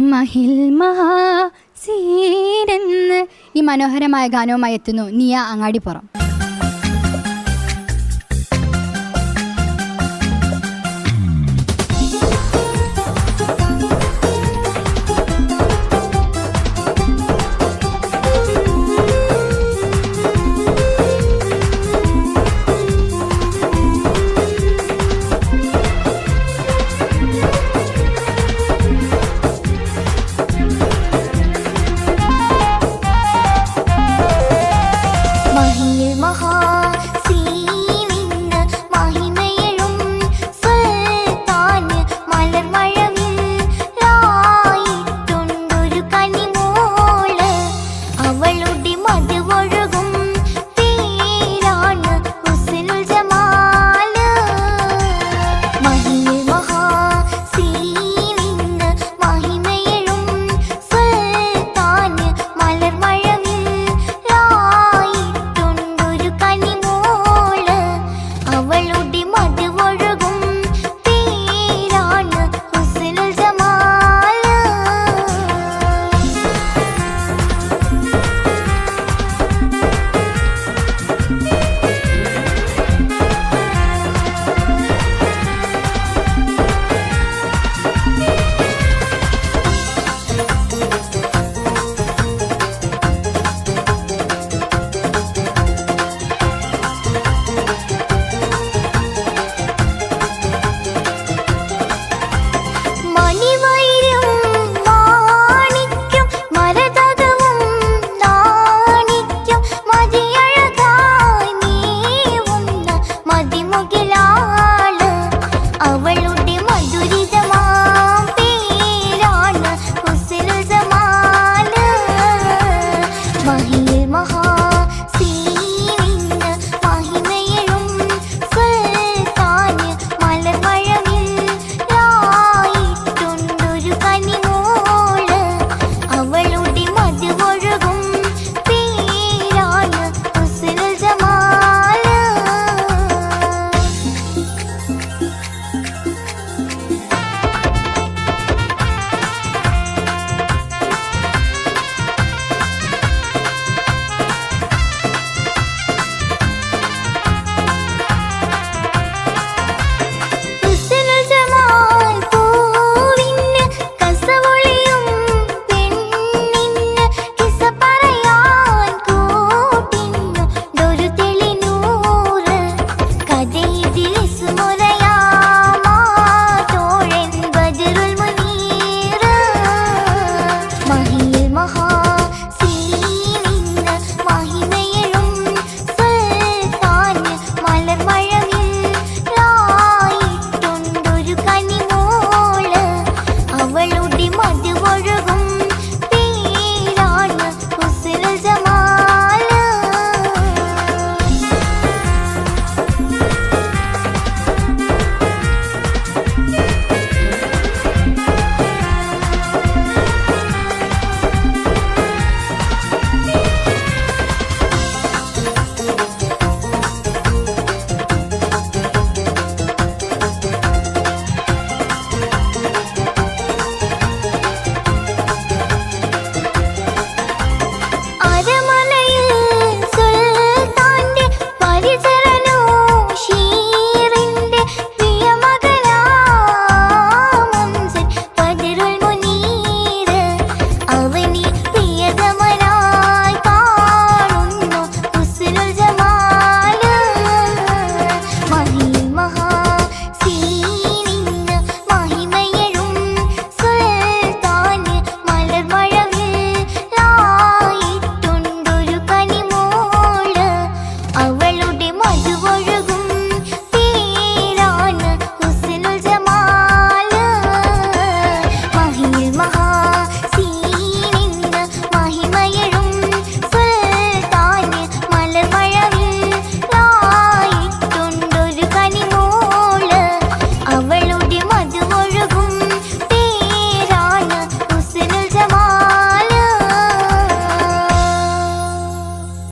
മഹിൽ മഹാ സീരെന്ന് ഈ മനോഹരമായ ഗാനവുമായി എത്തുന്നു. നിയ അങ്ങാടിപ്പുറം.